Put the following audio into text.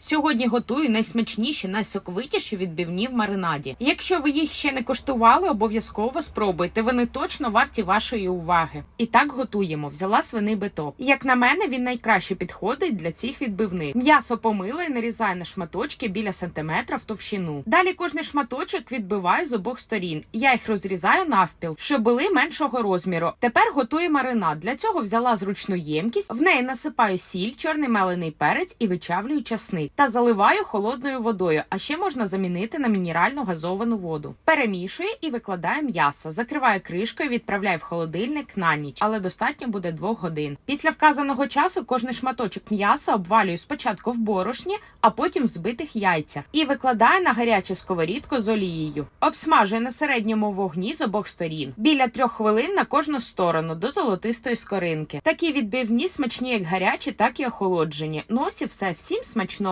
Сьогодні готую найсмачніші, найсоковитіші відбивні в маринаді. Якщо ви їх ще не коштували, обов'язково спробуйте. Вони точно варті вашої уваги. І так готуємо. Взяла свиний биток. Як на мене, він найкраще підходить для цих відбивних. М'ясо помила і нарізаю на шматочки біля сантиметра в товщину. Далі кожний шматочок відбиваю з обох сторін. Я їх розрізаю навпіл, щоб були меншого розміру. Тепер готую маринад. Для цього взяла зручну ємкість, в неї насипаю сіль, чорний мелений перець і вичавлюю часник та заливаю холодною водою. А ще можна замінити на мінеральну газовану воду. Перемішую і викладаю м'ясо. Закриваю кришкою, відправляю в холодильник на ніч, але достатньо буде двох годин. Після вказаного часу кожний шматочок м'яса обвалюю спочатку в борошні, а потім в збитих яйцях і викладаю на гарячу сковорідку з олією. Обсмажую на середньому вогні з обох сторін. Біля трьох хвилин на кожну сторону до золотистої скоринки. Такі відбивні смачні як гарячі, так і охолоджені. Ну ось і все. Всім смачного.